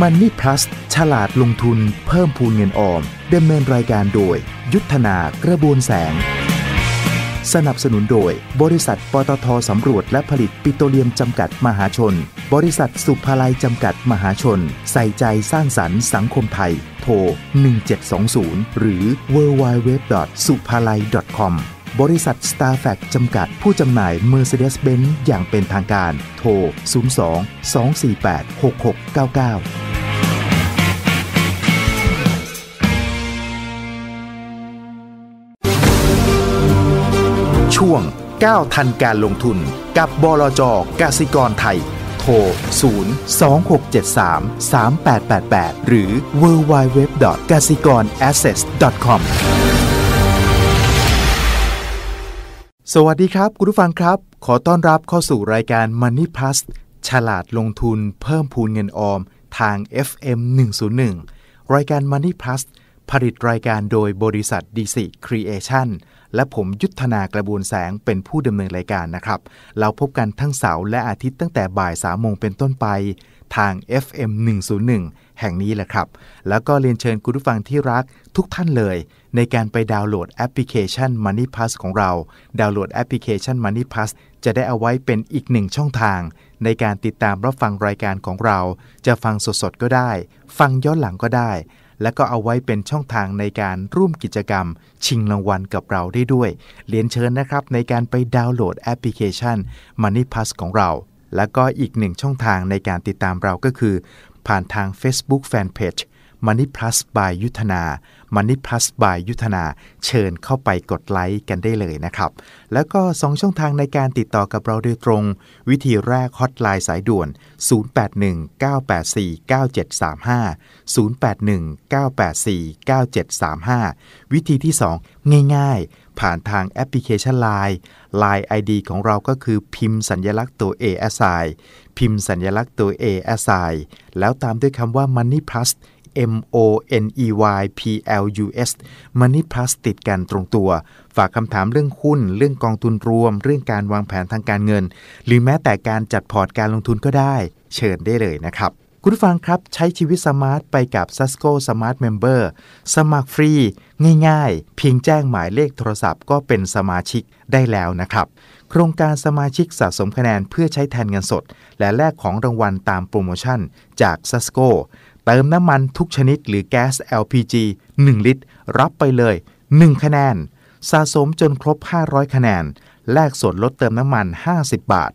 มันนี่พลัสฉลาดลงทุนเพิ่มพูนเงินออมดำเนินรายการโดย ยุทธนากระบวนแสง สนับสนุนโดย บริษัทปตทสำรวจและผลิตปิโตรเลียมจำกัดมหาชน บริษัทสุภาลัยจำกัดมหาชน ใส่ใจสร้างสรรค์สังคมไทย โทร 1720 หรือ www.supalai.com บริษัท s t a r f a c จำกัดผู้จำหน่าย Mercedes-Benz อย่างเป็นทางการ โทร 02 248 6699ช่วง9ทันการลงทุนกับบลจกสิกรไทย โทร 0 2 6 7 3 3 8 8 8 หรือ www.gasiconaccess.com สวัสดีครับ คุณผู้ฟังครับ ขอต้อนรับเข้าสู่รายการ Money Plus ฉลาดลงทุนเพิ่มพูนเงินออม ทาง FM 101 รายการ Money Plus ผลิตรายการโดยบริษัทดีซีครีเอชั่นและผมยุทธนากระบวนแสงเป็นผู้ดำเนินรายการนะครับ เราพบกันทั้งเสาร์และอาทิตย์ตั้งแต่บ่าย3ามโมงเป็นต้นไป ทาง FM 101 แห่งนี้แหละครับ แล้วก็เรียนเชิญคุณผู้ฟังที่รักทุกท่านเลย ในการไปดาวน์โหลดแอปพลิเคชัน Money Plus ของเรา ดาวน์โหลดแอปพลิเคชัน Money Plus จะได้เอาไว้เป็นอีกหนึ่งช่องทาง ในการติดตามรับฟังรายการของเรา จะฟังสดๆก็ได้ ฟังย้อนหลังก็ได้ และก็เอาไว้เป็นช่องทางในการร่วมกิจกรรม ชิงรางวัลกับเราได้ด้วยเรียนเชิญนะครับ ในการไปดาวน์โหลดแอปพลิเคชัน Money Plus ของเรา แล้วก็อีกหนึ่งช่องทางในการติดตามเราก็คือ ผ่านทาง Facebook Fanpage Money Plus by ยุทธนา Money Plus by ยุทธนา เชิญเข้าไปกดไลค์กันได้เลยนะครับ แล้วก็ 2 ช่องทางในการติดต่อกับเราโดยตรง วิธีแรกฮอตไลน์สายด่วน 0819849735 0819849735 วิธีที่ 2 ง่ายๆ ผ่านทางแอปพลิเคชัน Line Line ID ของเราก็คือพิมพ์สัญญลักษณ์ตัว A S I พิมพ์สัญญลักษณ์ตัว A S I แล้วตามด้วยคำว่า Money Plus M O N E Y P L U S Money Plus ติดกันตรงตัว ฝากคำถามเรื่องหุ้น เรื่องกองทุนรวม เรื่องการวางแผนทางการเงิน หรือแม้แต่การจัดพอร์ตการลงทุนก็ได้ เชิญได้เลยนะครับ คุณผู้ฟังครับ ใช้ชีวิตสมาร์ทไปกับ s a s c o Smart Member สมัครฟรี ง่ายๆ เพียงแจ้งหมายเลขโทรศัพท์ก็เป็นสมาชิกได้แล้วนะครับ โครงการสมาชิกสะสมคะแนนเพื่อใช้แทนเงินสด และแลกของรางวัลตามโปรโมชั่นจาก s a s c o เติมน้ำมันทุกชนิดหรือแก๊ส LPG 1 ลิตร รับไปเลย 1 คะแนน สะสมจนครบ 500 คะแนน แลกส่วนลดเติมน้ำมัน 50 บาท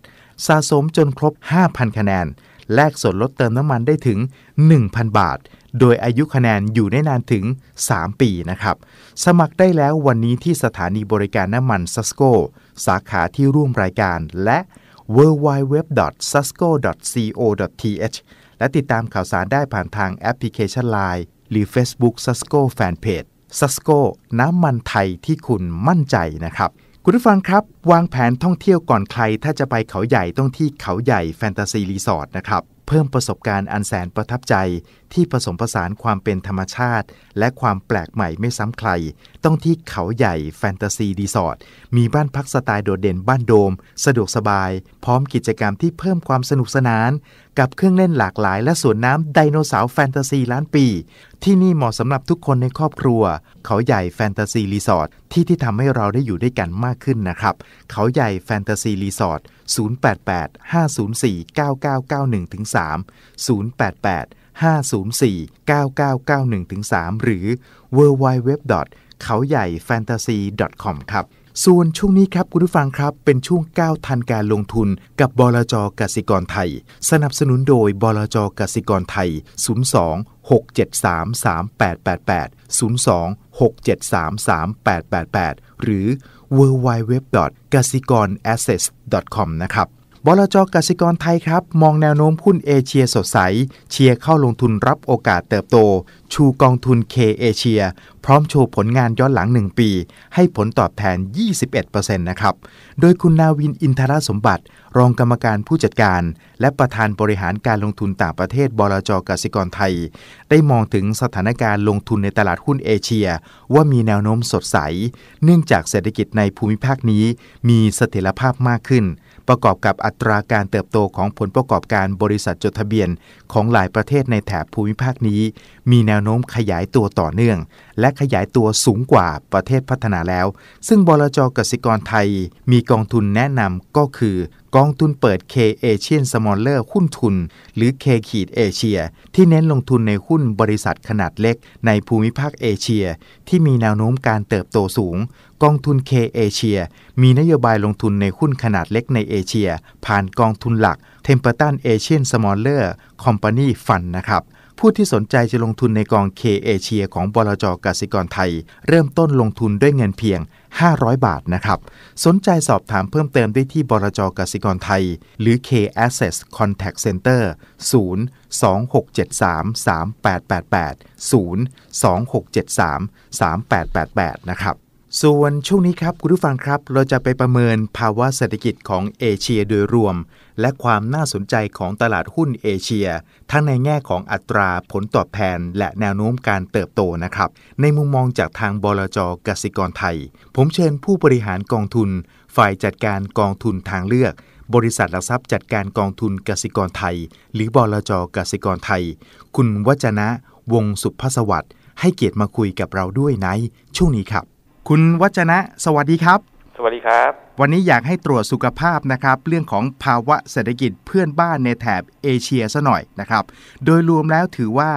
สะสมจนครบ 5,000 คะแนน แลกส่วนลดเติมน้ำมันได้ถึง 1,000 บาท โดยอายุคะแนนอยู่ได้นานถึง 3 ปีนะครับ สมัครได้แล้ววันนี้ที่สถานีบริการน้ำมันซัสโกสาขาที่ร่วมรายการและ www.sasco.co.th และติดตามข่าวสารได้ผ่านทางแอปพลิเคชัน Line หรือ Facebook Sasco Fanpage Sasco น้ำมันไทยที่คุณมั่นใจนะครับ คุณผู้ฟังครับวางแผนท่องเที่ยวก่อนใคร ถ้าจะไปเขาใหญ่ต้องที่เขาใหญ่แฟนตาซีรีสอร์ทนะครับ เพิ่มประสบการณ์อันแสนประทับใจ ที่ผสมผสานความเป็นธรรมชาติ และความแปลกใหม่ไม่ซ้ำใคร ต้องที่เขาใหญ่แฟนตาซีรีสอร์ทมีบ้านพักสไตล์โดดเด่นบ้านโดม สะดวกสบาย พร้อมกิจกรรมที่เพิ่มความสนุกสนาน กับเครื่องเล่นหลากหลาย และสวนน้ำไดโนเสาร์แฟนตาซีล้านปี ที่นี่เหมาะสำหรับทุกคนในครอบครัว เขาใหญ่แฟนตาซีรีสอร์ทที่ที่ทำให้เราได้อยู่ด้วยกันมากขึ้นนะครับเขาใหญ่แฟนตาซีรีสอร์ท 088 504 9991ถึง3 088 504 9991ถึง3หรือ www. เขาใหญ่ fantasy com ครับส่วนช่วงนี้ครับคุณผู้ฟังครับ เป็นช่วงก้าวทันการลงทุนกับบลจกสิกรไทย สนับสนุนโดยบลจกสิกรไทย 02 673 3888 02 673 3888 หรือ www. กสิกร assets com นะครับ บลจกสิกรไทยครับ มองแนวโน้มหุ้นเอเชียสดใส เชียร์เข้าลงทุนรับโอกาสเติบโต ชูกองทุน K เอเชียพร้อมโชว์ผลงานย้อนหลัง 1 ปี ให้ผลตอบแทน 21%นะครับ โดยคุณนาวินอินทรสมบัติ รองกรรมการผู้จัดการ และประธานบริหารการลงทุนต่างประเทศบลจกสิกรไทย ได้มองถึงสถานการณ์ลงทุนในตลาดหุ้นเอเชีย ว่ามีแนวโน้มสดใส เนื่องจากเศรษฐกิจในภูมิภาคนี้มีเสถียรภาพมากขึ้น ประกอบกับอัตราการเติบโตของผลประกอบการบริษัทจดทะเบียนของหลายประเทศในแถบภูมิภาคนี้ มีแนวโน้มขยายตัวต่อเนื่อง และขยายตัวสูงกว่าประเทศพัฒนาแล้ว ซึ่งบลจกสิกรไทย มีกองทุนแนะนำก็คือกองทุนเปิด K Asian Smaller หุ้นทุน หรือ K ขีดเอเชียที่เน้นลงทุนในหุ้นบริษัทขนาดเล็กในภูมิภาคเอเชีย ที่มีแนวโน้มการเติบโตสูง กองทุน K เอเชียมีนโยบายลงทุนในหุ้นขนาดเล็กในเอเชีย ผ่านกองทุนหลัก Templeton Asian Smaller Company Fund นะครับผู้ที่สนใจจะลงทุนในกอง K เอเชียของบลจกสิกรไทย เริ่มต้นลงทุนด้วยเงินเพียง 500 บาทนะครับ สนใจสอบถามเพิ่มเติมได้ที่บลจกสิกรไทย หรือ K Access Contact Center 0 2673 3888 0 2673 3888 นะครับ ส่วนช่วงนี้ครับคุณผู้ฟังครับ เราจะไปประเมินภาวะเศรษฐกิจของเอเชียโดยรวม และความน่าสนใจของตลาดหุ้นเอเชีย ทั้งในแง่ของอัตราผลตอบแทน และแนวโน้มการเติบโตนะครับ ในมุมมองจากทางบลจกสิกรไทย ผมเชิญผู้บริหารกองทุน ฝ่ายจัดการกองทุนทางเลือก บริษัทหลักทรัพย์จัดการกองทุนกสิกรไทย หรือบลจกสิกรไทย คุณวัจนะ วงสุภสวัสดิ์ให้เกียรติมาคุยกับเราด้วยในช่วงนี้ครับ คุณวัจนะ สวัสดีครับ สวัสดีครับ วันนี้อยากให้ตรวจสุขภาพนะครับ เรื่องของภาวะเศรษฐกิจเพื่อนบ้านในแถบเอเชียซะหน่อยนะครับ โดยรวมแล้วถือว่า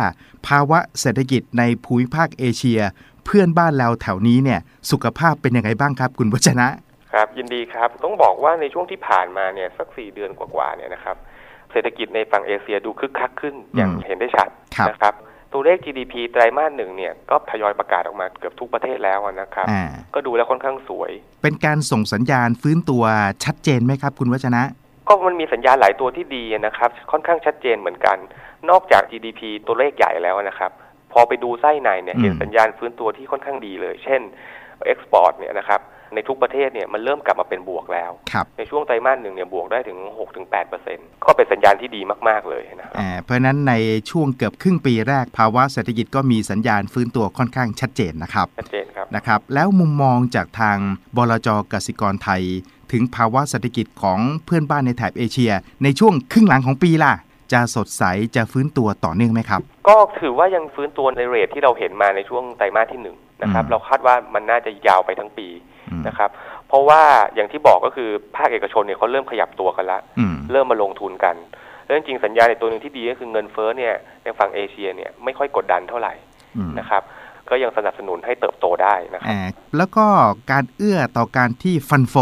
ภาวะเศรษฐกิจในภูมิภาคเอเชีย เพื่อนบ้านเราแถวนี้เนี่ยสุขภาพเป็นยังไงบ้างครับ คุณวัจนะครับยินดีครับต้องบอกว่าในช่วงที่ผ่านมาเนี่ยสักสี่เดือนกว่าๆเนี่ยนะครับเศรษฐกิจในฝั่งเอเชียดูคึกคักขึ้นอย่างเห็นได้ชัดครับนะครับ ตัวเลข GDP ไตรมาสหนึ่งเนี่ยก็ทยอยประกาศออกมาเกือบทุกประเทศแล้วนะครับอ่าก็ดูแล้วค่อนข้างสวย เป็นการส่งสัญญาณฟื้นตัวชัดเจนไหมครับ คุณวัจนะ ก็มันมีสัญญาณหลายตัวที่ดีนะครับ ค่อนข้างชัดเจนเหมือนกัน นอกจาก GDP ตัวเลขใหญ่แล้วนะครับ พอไปดูไส้ในเนี่ยอืมเห็นสัญญาณฟื้นตัวที่ค่อนข้างดีเลย เช่นเอ็กซ์พอร์ตเนี่ยนะครับ ในทุกประเทศเนี่ยมันเริ่มกลับมาเป็นบวกแล้วครับในช่วงไตรมาสหนึ่งเนี่ยบวกได้ถึง 6-8%ก็เป็นสัญญาณที่ดีมาก ๆ เลยนะครับอ่าเพราะฉะนั้นในช่วงเกือบครึ่งปีแรกภาวะเศรษฐกิจก็มีสัญญาณฟื้นตัวค่อนข้างชัดเจนนะครับชัดเจนครับนะครับ แล้วมุมมองจากทางบลจกสิกรไทย ถึงภาวะเศรษฐกิจของเพื่อนบ้านในแถบเอเชีย ในช่วงครึ่งหลังของปีล่ะจะสดใสจะฟื้นตัวต่อเนื่องไหมครับ ก็ถือว่ายังฟื้นตัวในเรทที่เราเห็นมาในช่วงไตรมาสที่หนึ่งนะครับอืมเราคาดว่ามันน่าจะยาวไปทั้งปีอืม นะครับ เพราะว่าอย่างที่บอกก็คือภาคเอกชนเนี่ยเขาเริ่มขยับตัวกันละอืมเริ่มมาลงทุนกันแล้วจริงๆสัญญาณในตัวหนึ่งที่ดีก็คือเงินเฟ้อเนี่ยในฝั่งเอเชียเนี่ยไม่ค่อยกดดันเท่าไหร่อืมนะครับ ก็ยังสนับสนุนให้เติบโตได้นะครับอ่าแล้วก็การเอื้อต่อการที่ฟันโฟ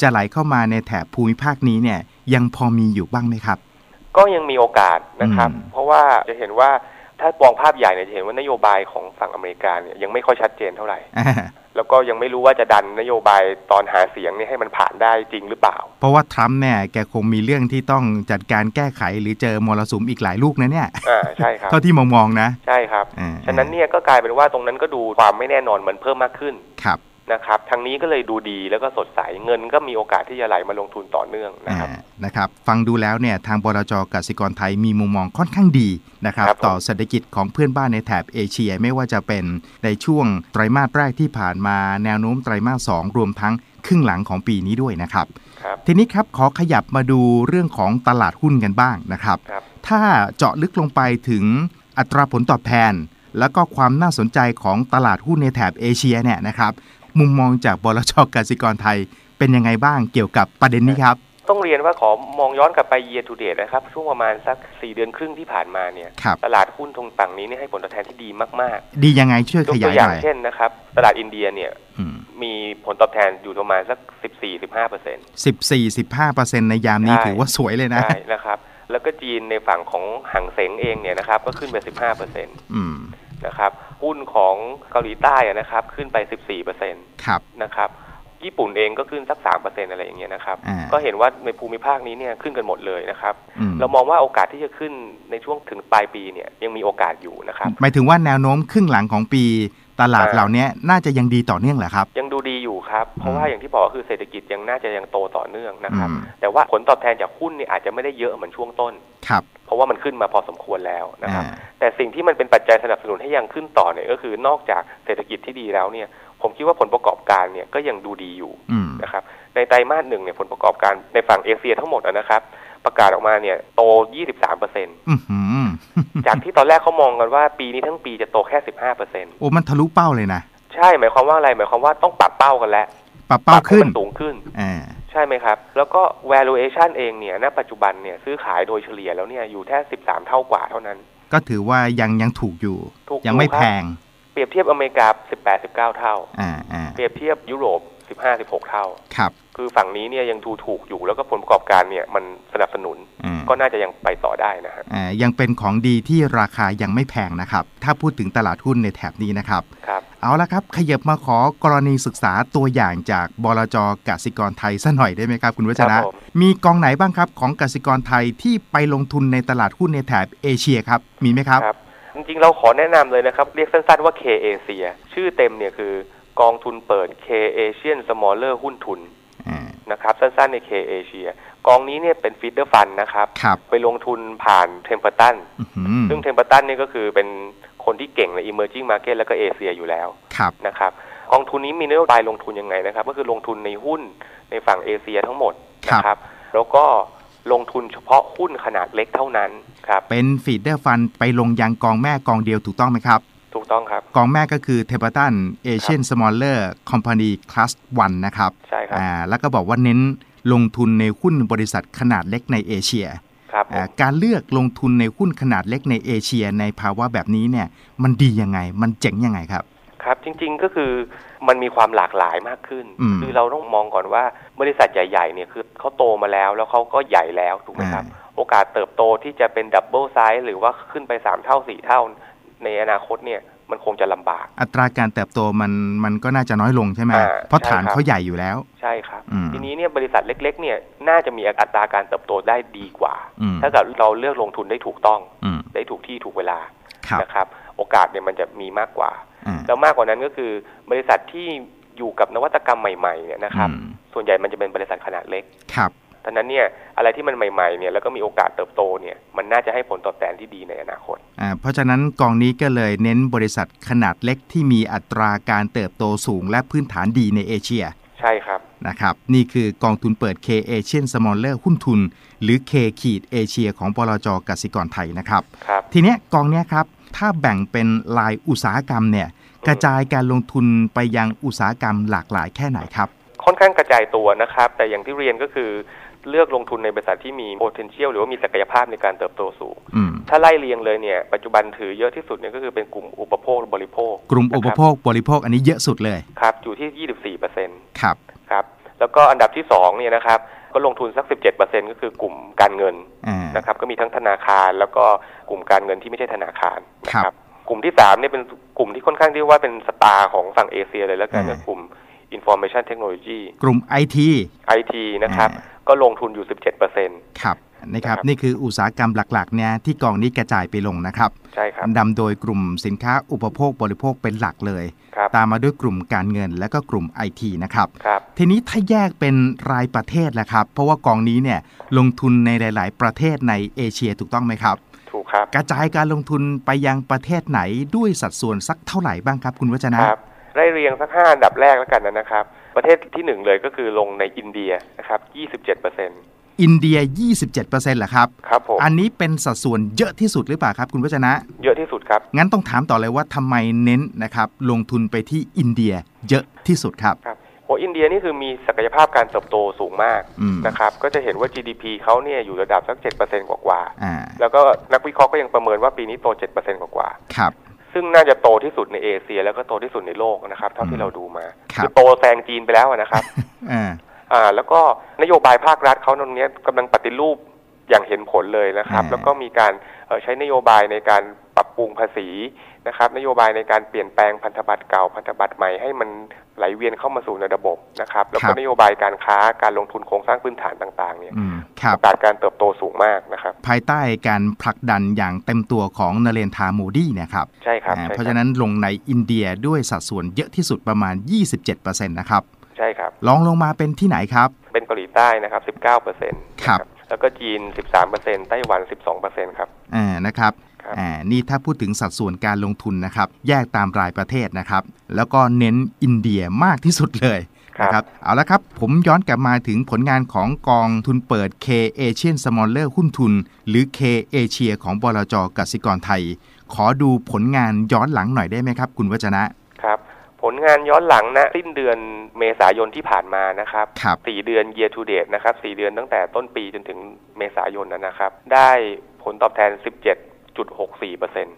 จะไหลเข้ามาในแถบภูมิภาคนี้เนี่ยยังพอมีอยู่บ้างไหมครับ ก็ยังมีโอกาสนะครับอืมเพราะว่าจะเห็นว่าถ้ามองภาพใหญ่เนี่ยจะเห็นว่านโยบายของฝั่งอเมริกาเนี่ยยังไม่ค่อยชัดเจนเท่าไหร่อ่า แล้วก็ยังไม่รู้ว่าจะดันนโยบายตอนหาเสียงเนี่ยให้มันผ่านได้จริงหรือเปล่า เพราะว่าทรัมป์เนี่ยแกคงมีเรื่องที่ต้องจัดการแก้ไขหรือเจอมรสุมอีกหลายลูกนะเนี่ยอ่าใช่ครับเท่าที่มองมองๆนะ ใช่ครับอ่าฉะนั้นเนี่ยก็กลายเป็นว่าตรงนั้นก็ดูความไม่แน่นอนมันเพิ่มมากขึ้นครับ นะครับทางนี้ก็เลยดูดีแล้วก็สดใสเงินก็มีโอกาสที่จะไหลมาลงทุนต่อเนื่องนะครับอ่านะครับ ฟังดูแล้วเนี่ยทางบลจกสิกรไทยมีมุมมองค่อนข้างดีนะครับครับผมต่อเศรษฐกิจของเพื่อนบ้านในแถบเอเชียไม่ว่าจะเป็นในช่วงไตรมาสแรกที่ผ่านมาแนวโน้มไตรมาสสองรวมทั้งครึ่งหลังของปีนี้ด้วยนะครับครับทีนี้ครับขอขยับมาดูเรื่องของตลาดหุ้นกันบ้างนะครับครับถ้าเจาะลึกลงไปถึงอัตราผลตอบแทน แล้วก็ความน่าสนใจของตลาดหุ้นในแถบเอเชียเนี่ยนะครับ มุมมองจากบลจกสิกรไทย เป็นยังไงบ้างเกี่ยวกับประเด็นนี้ครับ ต้องเรียนว่าขอมองย้อนกลับไป year to date นะครับ ช่วงประมาณสัก 4 เดือนครึ่งที่ผ่านมาเนี่ยครับตลาดหุ้นตรงฝั่งนี้เนี่ยให้ผลตอบแทนที่ดีมากดียังไงช่วยๆยกขตัยายวอย่างหน่อยเช่นนะครับ ตลาดอินเดียเนี่ยอืมมีผลตอบแทนอยู่ประมาณสัก 14-15เปอร์เซ็นต์สิบสี่สิบห้าเปอร์เซ็นต์ในยามนี้ใช่ถือว่าสวยเลยนะใช่นะครับแล้วก็จีนในฝั่งของหังเสงเองเนี่ยนะครับ ก็ขึ้นไป 15เปอร์เซ็นต์อืม นะครับหุ้นของเกาหลีใต้อะนะครับขึ้นไป 14เปอร์เซ็นต์ครับนะครับญี่ปุ่นเองก็ขึ้นสัก3เปอร์เซ็นต์อะไรอย่างเงี้ยนะครับอ่าก็เห็นว่าในภูมิภาคนี้เนี่ยขึ้นกันหมดเลยนะครับอืมเรามองว่าโอกาสที่จะขึ้นในช่วงถึงปลายปีเนี่ยยังมีโอกาสอยู่นะครับ หมายถึงว่าแนวโน้มครึ่งหลังของปี ตลาดอ่าเหล่านี้น่าจะยังดีต่อเนื่องเหรอครับ ยังดูดีอยู่ครับ เพราะว่าอย่างที่บอกก็คือเศรษฐกิจยังน่าจะยังโตต่อเนื่องนะครับอืมแต่ว่าผลตอบแทนจากหุ้นเนี่ยอาจจะไม่ได้เยอะเหมือนช่วงต้นครับเพราะว่ามันขึ้นมาพอสมควรแล้วนะครับอ่าแต่สิ่งที่มันเป็นปัจจัยสนับสนุนให้ยังขึ้นต่อเนี่ยก็คือนอกจากเศรษฐกิจที่ดีแล้วเนี่ย ผมคิดว่าผลประกอบการเนี่ยก็ยังดูดีอยู่อืมนะครับ ในไตรมาสหนึ่งเนี่ยผลประกอบการในฝั่งเอเชียทั้งหมดอะนะครับ ประกาศออกมาเนี่ย โต 23เปอร์เซ็นอือหือจากที่ตอนแรกเขามองกันว่าปีนี้ทั้งปีจะโตแค่ 15เปอร์เซ็นโอ้มันทะลุเป้าเลยนะ ใช่หมายความว่าอะไร หมายความว่าต้องปรับเป้ากันแล้ว ปรับเป้าปรับให้ขึ้นมันสูงขึ้นอ่าใช่ไหมครับ แล้วก็ valuation เองเนี่ยณปัจจุบันเนี่ยซื้อขายโดยเฉลี่ยแล้วเนี่ยอยู่แค่ 13 เท่ากว่าเท่านั้น ก็ถือว่ายังยังถูกอยู่ถูกอยู่ยังไม่ครับแพง เปรียบเทียบอเมริกา 18 19 เท่าอ่าอ่าเปรียบเทียบยุโรป 15 16เท่า ครับ คือฝั่งนี้เนี่ยยังดูถูกอยู่แล้วก็ผลประกอบการเนี่ยมันสนับสนุนอ่าก็น่าจะยังไปต่อได้นะฮะอ่ายังเป็นของดีที่ราคายังไม่แพงนะครับ ถ้าพูดถึงตลาดหุ้นในแถบนี้นะครับ ครับ เอาละครับ ขยับมาขอกรณีศึกษาตัวอย่างจากบลจกสิกรไทยสัหน่อยได้ไหมครับ คุณวัชคนะรับผม มีกองไหนบ้างครับของกสิกรไทยที่ไปลงทุนในตลาดหุ้นในแถบเอเชียครับ มีไหมครับ ครับ จริงๆ เราขอแนะนำเลยนะครับ เรียกสั้นๆว่า K Asia ชื่อเต็มเนี่ยคือ กองทุนเปิด K Asian Smaller หุ้นทุนอ่านะครับสั้นๆใน K Asia กองนี้เนี่ยเป็นฟีเดอร์ฟันนะครับครับไปลงทุนผ่านเทมเพอร์ตันอื้อหือซึ่งเทมเพอร์ตันนี่ก็คือเป็นคนที่เก่งใน emerging market แล้วก็เอเชียอยู่แล้วครับนะครับกองทุนนี้มีนโยบายลงทุนยังไงนะครับ ก็คือลงทุนในหุ้นในฝั่งเอเชียทั้งหมดนะครับ แล้วก็ลงทุนเฉพาะหุ้นขนาดเล็กเท่านั้นครับ เป็นฟีดเดอร์ฟันไปลงยังกองแม่กองเดียวถูกต้องไหมครับ ถูกต้องครับ กองแม่ก็คือเทปตันเอเชียนสมอลเลอร์คอมพานีคลาสวันนะครับใช่ครับอ่าแล้วก็บอกว่าเน้นลงทุนในหุ้นบริษัทขนาดเล็กในเอเชียครับผมอ่าการเลือกลงทุนในหุ้นขนาดเล็กในเอเชีย ในภาวะแบบนี้เนี่ยมันดียังไง มันเจ๋งยังไงครับครับจริงๆก็คือมันมีความหลากหลายมากขึ้นอืมคือเราต้องมองก่อนว่าบริษัทใหญ่ๆเนี่ยคือเขาโตมาแล้วแล้วเขาก็ใหญ่แล้วถูกไหมครับ โอกาสเติบโตที่จะเป็นดับเบิลไซส์หรือว่าขึ้นไปสามเท่าสี่เท่า ในอนาคตเนี่ยมันคงจะลำบาก อัตราการเติบโตมันมันก็น่าจะน้อยลงใช่ไหมอ่าเพราะใช่ฐานครับเขาใหญ่อยู่แล้ว ใช่ครับอืมทีนี้เนี่ยบริษัทเล็ก ๆ เนี่ยน่าจะมีอัตราการเติบโตได้ดีกว่าอืมถ้าเกิดเราเลือกลงทุนได้ถูกต้องอืมได้ถูกที่ถูกเวลาครับนะครับ โอกาสเนี่ยมันจะมีมากกว่าอ่า แล้วมากกว่านั้นก็คือบริษัทที่อยู่กับนวัตกรรมใหม่ๆเนี่ยนะครับอืมส่วนใหญ่มันจะเป็นบริษัทขนาดเล็กครับ ดังนั้นเนี่ยอะไรที่มันใหม่ๆเนี่ยแล้วก็มีโอกาสเติบโตเนี่ยมันน่าจะให้ผลตอบแทนที่ดีในอนาคตอ่าเพราะฉะนั้นกองนี้ก็เลยเน้นบริษัทขนาดเล็กที่มีอัตราการเติบโตสูงและพื้นฐานดีในเอเชีย ใช่ครับนะครับนี่คือกองทุนเปิด K Asian Smaller หุ้นทุน หรือ K ขีดเอเชียของบลจกสิกรไทยนะครับครับทีเนี้ยกองเนี้ยครับถ้าแบ่งเป็นลายอุตสาหกรรมเนี่ยกระจายการลงทุนไปยังอุตสาหกรรมหลากหลายแค่ไหนครับ ค่อนข้างกระจายตัวนะครับ แต่อย่างที่เรียนก็คือ เลือกลงทุนในบริษัทที่มี potential หรือว่ามีศักยภาพในการเติบโตสูงอืมถ้าไล่เรียงเลยเนี่ยปัจจุบันถือเยอะที่สุดเนี่ยก็คือเป็นกลุ่มอุปโภคบริโภค กลุ่มอุปโภคบริโภคอันนี้เยอะสุดเลย ครับ อยู่ที่ 24เปอร์เซ็นต์ครับครับ แล้วก็อันดับที่สองเนี่ยนะครับก็ลงทุนสัก 17เปอร์เซ็นต์ก็คือกลุ่มการเงินอ่านะครับก็มีทั้งธนาคาร แล้วก็กลุ่มการเงินที่ไม่ใช่ธนาคารนะคครัรับบกลุ่มที่สามเนี่ยเป็นกลุ่มที่ค่อนข้างที่ว่าเป็นสตาร์ของฝั่งเอเชียเลยแล้วกันอ่าก็กลุ่ม information technology กลุ่ม IT IT นะครับอ่า ก็ลงทุนอยู่ 17เปอร์เซ็นต์ครับนะครับนะครับนี่คืออุตสาหกรรมหลักๆเนี่ยที่กองนี้กระจายไปลงนะครับใช่ครับนำโดยกลุ่มสินค้าอุปโภคบริโภคเป็นหลักเลยครับตามมาด้วยกลุ่มการเงินและก็กลุ่ม IT นะครับครับทีนี้ถ้าแยกเป็นรายประเทศแหละครับ เพราะว่ากองนี้เนี่ยลงทุนในหลาย ๆ ประเทศในเอเชียถูกต้องไหมครับถูกครับกระจายการลงทุนไปยังประเทศไหนด้วยสัดส่วนสักเท่าไหร่บ้างครับ คุณวัจนะครับไล่เรียงสักห้าอันดับแรกแล้วกันนะครับ ประเทศที่หนึ่งเลยก็คือลงในอินเดียนะครับ27เปอร์เซ็นต์อินเดีย 27%เหรอครับ ครับผม อันนี้เป็นสัดส่วนเยอะที่สุดหรือเปล่าครับ คุณวัจนะ เยอะที่สุดครับ งั้นต้องถามต่อเลยว่าทำไมเน้นนะครับลงทุนไปที่อินเดียเยอะที่สุดครับ ครับโอ้อินเดียนี่คือมีศักยภาพการเติบโตสูงมากอืมนะครับ ก็จะเห็นว่า GDP เขาเนี่ยอยู่ระดับสัก 7%กว่าอ่าๆแล้วก็นักวิเคราะห์ก็ยังประเมินว่าปีนี้โต 7%กว่าครับๆ ซึ่งน่าจะโตที่สุดในเอเชีย แล้วก็โตที่สุดในโลกนะครับเท่าอืที่มเราดูมาครับโตแซงจีนไปแล้วอะนะครับอ่าอ่าแล้วก็นโยบายภาครัฐเขาตรงเนี้ยกำลังปฏิรูปอย่างเห็นผลเลยนะครับอ่าแล้วก็มีการเอ่อใช้นโยบายในการปรับปรุงภาษีนะครับ นโยบายในการเปลี่ยนแปลงพันธบัตรเก่าพันธบัตรใหม่ให้มันไหลเวียนเข้ามาสู่ในระบบนะครับ แล้วก็นโยบายการค้าการลงทุนโครงสร้างพื้นฐานต่าง ๆ เนี่ยอืมครับ โอกาสการเติบโตสูงมากนะครับ ภายใต้การผลักดันอย่างเต็มตัวของนเรนทราโมดีเนะครับ ใช่ครับอ่าใช่เพราะคฉะรับนั้นลงในอินเดียด้วยสัดส่วนเยอะที่สุดประมาณ 27%นะครับ ใช่ครับลองลงมาเป็นที่ไหนครับ เป็นเกาหลีใต้นะครับ 19เปอร์เซ็นต์ครับ แล้วก็จีน 13เปอร์เซ็นต์ไต้หวัน 12เปอร์เซ็นต์ครับ อ่า นะครับครับครับอ่านี่ถ้าพูดถึงสัดส่วนการลงทุนนะครับ แยกตามรายประเทศนะครับ แล้วก็เน้นอินเดียมากที่สุดเลยครับ นะครับเอาละครับผมย้อนกลับมาถึงผลงานของกองทุนเปิด K Asian Smaller หุ้นทุน หรือ K Asia ของบลจกสิกรไทย ขอดูผลงานย้อนหลังหน่อยได้ไหมครับ คุณวัจนะครับผลงานย้อนหลังนะสิ้นเดือนเมษายนที่ผ่านมานะครับครับสี่เดือน year to date นะครับสี่เดือนตั้งแต่ต้นปีจนถึงเมษายนนะนะครับ ได้ผลตอบแทน 17.64เปอร์เซ็นต์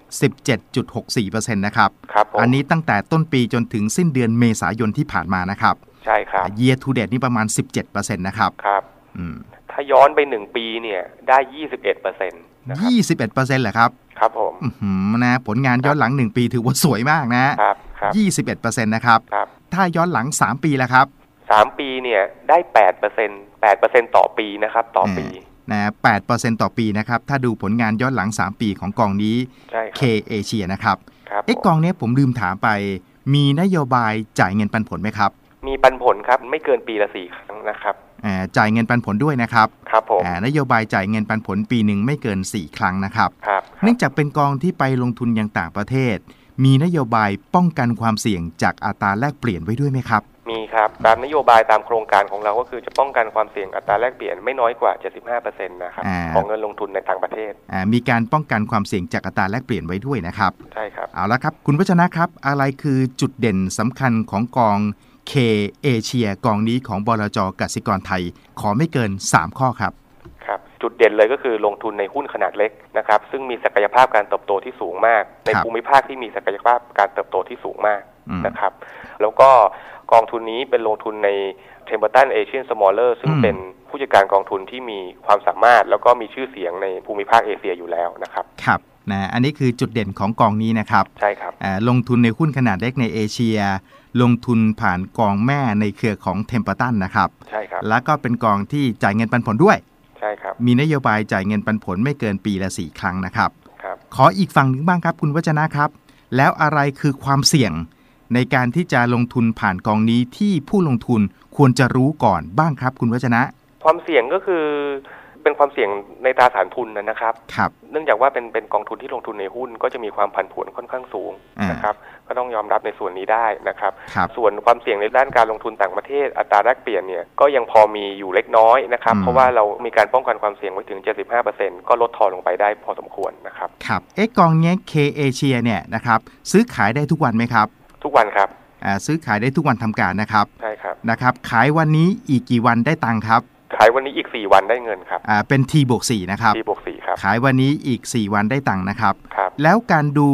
17.64%นะครับ ครับผมอันนี้ตั้งแต่ต้นปีจนถึงสิ้นเดือนเมษายนที่ผ่านมานะครับ ใช่ครับ year to date นี่ประมาณ 17%นะครับครับอืมถ้าย้อนไปหนึ่งปีเนี่ยได้21เปอร์เซ็นต์นะครับ21%เหรอครับ ครับผมอื้อหือนะผลงานย้อนหลัง1ปีถือว่าสวยมากนะครับครับ21%นะครับครับ ถ้าย้อนหลัง3ปีแล้วครับสามปีเนี่ยได้แปดเปอร์เซ็นต์แปดเปอร์เซ็นต์ต่อปีนะครับ ต่อปีนะ8%ต่อปีนะครับ ถ้าดูผลงานย้อนหลัง3ปีของกองนี้ใช่ค K รับเอเชียนะครับครับเอ๊ะผมกองเนี้ยผมลืมถามไป มีนโยบายจ่ายเงินปันผลไหมครับ มีปันผลครับไม่เกินปีละสี่ครั้งนะครับอ่าจ่ายเงินปันผลด้วยนะครับครับผมอ่านโยบายจ่ายเงินปันผลปีหนึ่งไม่เกิน 4 ครั้งนะครับครับเนื่องจากเป็นกองที่ไปลงทุนยังต่างประเทศ มีนโยบายป้องกันความเสี่ยงจากอัตราแลกเปลี่ยนไว้ด้วยไหมครับมีครับตามนโยบายตามโครงการของเราก็คือจะป้องกันความเสี่ยงอัตราแลกเปลี่ยนไม่น้อยกว่า 75%นะครับอ่า ของเงินลงทุนในต่างประเทศ อ่ามีการป้องกันความเสี่ยงจากอัตราแลกเปลี่ยนไว้ด้วยนะครับ ใช่ครับ เอาละครับ คุณวัชนะครับ อะไรคือจุดเด่นสำคัญของกอง K เอเชียกองนี้ของบลจกสิกรไทย ขอไม่เกิน 3 ข้อครับครับจุดเด่นเลยก็คือลงทุนในหุ้นขนาดเล็กนะครับซึ่งมีศักยภาพการเติบโตที่สูงมาก ในครับภูมิภาคที่มีศักยภาพการเติบโตที่สูงมากอืมนะครับแล้วก็กองทุนนี้เป็นลงทุนใน Templeton Asian Smaller ซึ่งอืมเป็นผู้จัดการกองทุนที่มีความสามารถ แล้วก็มีชื่อเสียงในภูมิภาคเอเชียอยู่แล้วนะครับครับนะอันนี้คือจุดเด่นของกองนี้นะครับใช่ครับอ่าลงทุนในหุ้นขนาดเล็กในเอเชีย ลงทุนผ่านกองแม่ในเครือของเทมเปอร์ตันนะครับ ใช่ครับ แล้วก็เป็นกองที่จ่ายเงินปันผลด้วย ใช่ครับ มีนโยบายจ่ายเงินปันผลไม่เกินปีละ4ครั้งนะครับ ครับ ขออีกฝั่งหนึ่งบ้างครับ คุณวัจนะครับ แล้วอะไรคือความเสี่ยงในการที่จะลงทุนผ่านกองนี้ที่ผู้ลงทุนควรจะรู้ก่อนบ้างครับ คุณวัจนะ ความเสี่ยงก็คือ เป็นความเสี่ยงในตราสารทุนนะนะครับครับ เนื่องจากว่าเป็นเป็นกองทุนที่ลงทุนในหุ้นก็จะมีความผันผวนค่อนข้างสูงอ่านนะครับ ก็ต้องยอมรับในส่วนนี้ได้นะครับครับ ส่วนความเสี่ยงในด้านการลงทุนต่างประเทศอัตราแลกเปลี่ยนเนี่ยก็ยังพอมีอยู่เล็กน้อยนะครับอืมเพราะว่าเรามีการป้องกันความเสี่ยงไว้ถึง 75%ก็ลดทอนลงไปได้พอสมควรนะครับ ครับ เอ๊ะกองเนี้ย K เอเชียเนี่ยนะครับซื้อขายได้ทุกวันไหมครับ ทุกวันครับอ่าซื้อขายได้ทุกวันทำการนะครับ ใช่ครับ นะครับ ขายวันนี้อีกกี่วันได้ตังค์ครับขายวันนี้อีก 4 วันได้เงินครับอ่าเป็น T บวก4นะครับที่บวกสี่ครับ ขายวันนี้อีก 4 วันได้ตังค์นะครับ ครับ แล้วการดู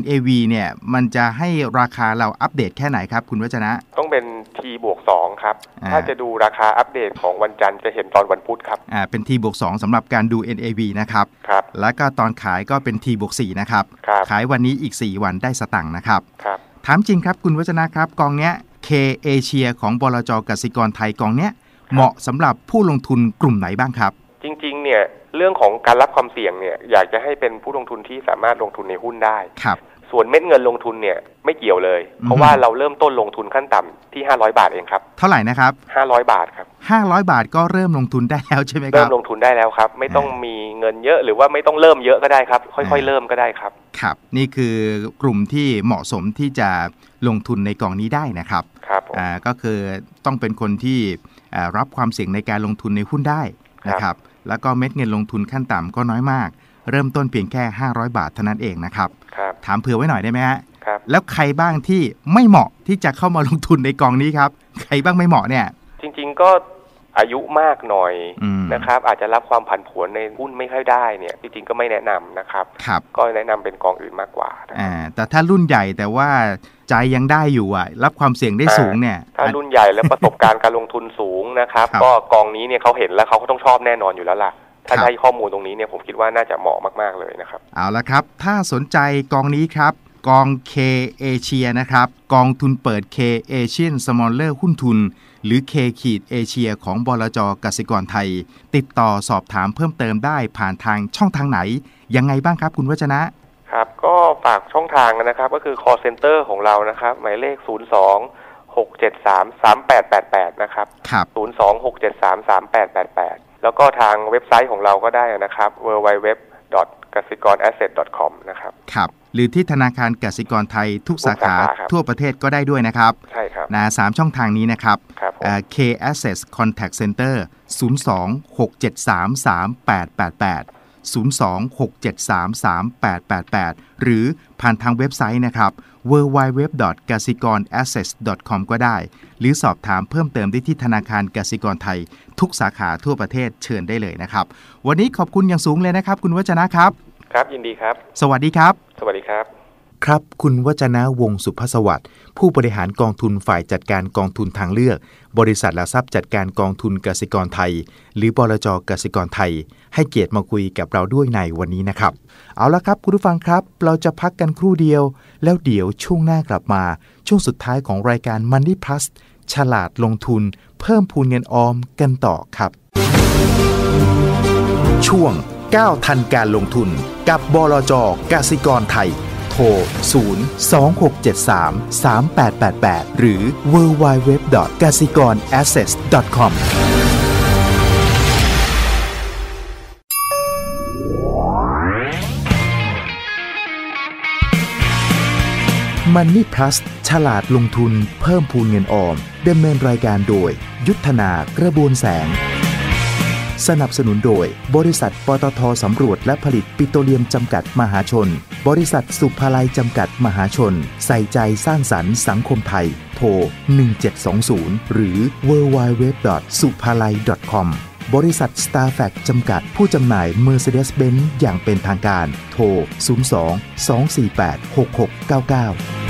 NAV เนี่ย มันจะให้ราคาเราอัปเดตแค่ไหนครับ คุณวัจนะ ต้องเป็น T บวก2ครับ อ่า ถ้าจะดูราคาอัปเดตของวันจันทร์จะเห็นตอนวันพุธครับ อ่าเป็น T บวก2สำหรับการดู NAV นะครับ ครับ แล้วก็ตอนขายก็เป็น T บวก4นะครับ ครับ ขายวันนี้อีก 4 วันได้สตังค์นะครับ ครับ ถามจริงครับคุณวัจนะครับกองเนี้ย K เอเชียของบลจกสิกรไทยกองเนี้ย เหมาะสำหรับผู้ลงทุนกลุ่มไหนบ้างครับ จริงๆ เนี่ยเรื่องของการรับความเสี่ยงเนี่ยอยากจะให้เป็นผู้ลงทุนที่สามารถลงทุนในหุ้นได้ครับส่วนเม็ดเงินลงทุนเนี่ยไม่เกี่ยวเลยอือฮึเพราะว่าเราเริ่มต้นลงทุนขั้นต่ำที่ 500 บาทเองครับ เท่าไหร่นะครับ 500 บาทครับ 500 บาทก็เริ่มลงทุนได้แล้วใช่ไหมคเริ่รัมบลงทุนได้แล้วครับ ไม่ต้องอ่ามีมีเงินเยอะหรือว่าไม่ต้องเริ่มเยอะก็ได้ครับ ค่อยอ่าๆเริ่มก็ได้ครับ ครับ นี่คือกลุ่มที่เหมาะสมที่จะลงทุนในกองนี้ได้นะครับครับผมอ่าก็คือต้องเป็นคนที่อ่า รับความเสี่ยงในการลงทุนในหุ้นได้นะครับแล้วก็เม็ดเงินลงทุนขั้นต่ำก็น้อยมาก เริ่มต้นเพียงแค่ 500 บาทเท่านั้นเองนะครับครับถามเผื่อไว้หน่อยได้ไหมฮะครับแล้วใครบ้างที่ไม่เหมาะที่จะเข้ามาลงทุนในกองนี้ครับ ใครบ้างไม่เหมาะเนี่ย จริง ๆก็อายุมากหน่อยอืมนะครับ อาจจะรับความผันผวนในหุ้นไม่ค่อยได้เนี่ย จริงๆก็ไม่แนะนำนะครับครับก็แนะนำเป็นกองอื่นมากกว่านะครับอ่าแต่ถ้ารุ่นใหญ่แต่ว่า ใจยังได้อยู่อะ รับความเสี่ยงได้สูงเนี่ย ถ้ารุ่นใหญ่แล้วประสบการณ์การลงทุนสูงนะครับครับ ก็กองนี้เนี่ยเขาเห็นแล้วเขาก็ต้องชอบแน่นอนอยู่แล้วล่ะ ถ้าครับได้ข้อมูลตรงนี้เนี่ยผมคิดว่าน่าจะเหมาะมากๆเลยนะครับ เอาละครับ ถ้าสนใจกองนี้ครับกอง K เอเชียนะครับ กองทุนเปิด K Asian Smaller หุ้นทุน หรือ K ขีดเอเชียของบลจกสิกรไทย ติดต่อสอบถามเพิ่มเติมได้ผ่านทางช่องทางไหน ยังไงบ้างครับคุณวัจนะ ครับ ก็ฝากช่องทางนะครับ ก็คือ call center ของเรานะครับ หมายเลข 02 673 3888 นะครับ ครับ 02 673 3888 แล้วก็ทางเว็บไซต์ของเราก็ได้นะครับ www กสิกร asset com นะครับ ครับ หรือที่ธนาคารกสิกรไทยทุกสาขาทุกสาขาครับ ทั่วประเทศก็ได้ด้วยนะครับ ใช่ครับ นะสามช่องทางนี้นะครับครับผม เอ่อ K Access Contact Center 02 673 3888 02 673 3888 หรือผ่านทางเว็บไซต์นะครับ www. g a s i k o r a c c e s s com ก็ได้ หรือสอบถามเพิ่มเติมได้ที่ธนาคารกสิกรไทย ทุกสาขาทั่วประเทศเชิญได้เลยนะครับ วันนี้ขอบคุณอย่างสูงเลยนะครับ คุณวัจนะครับ ครับยินดีครับ สวัสดีครับ สวัสดีครับ ครับ คุณวจนะวงสุภสวัสดิ์ผู้บริหารกองทุนฝ่ายจัดการกองทุนทางเลือก บริษัทหลักทรัพย์จัดการกองทุนกสิกรไทย หรือบลจกสิกรไทย ให้เกียรติมาคุยกับเราด้วยในวันนี้นะครับ เอาละครับคุณผู้ฟังครับ เราจะพักกันครู่เดียว แล้วเดี๋ยวช่วงหน้ากลับมา ช่วงสุดท้ายของรายการ Money Plus ฉลาดลงทุน เพิ่มพูนเงินออมกันต่อครับ ช่วง9ทันการลงทุน กับบลจกสิกรไทย ร 0 2 6 7 3 3 8 8 8 หรือ w w w g a s i k o r a c c e s s c o m Money Plus ฉลาดลงทุนเพิ่มพูนเงินออมดำเนินรายการโดย ยุทธนากระบวนแสง สนับสนุนโดย บริษัทปตทสำรวจและผลิตปิโตรเลียมจำกัดมหาชน บริษัทสุภาลัยจำกัดมหาชน ใส่ใจสร้างสรรค์สังคมไทย โทร 1720 หรือ w w w s u p a l a i com บริษัท s t a r f a c จำกัดผู้จำหน่าย Mercedes-Benz อย่างเป็นทางการ โทร 02 248 6699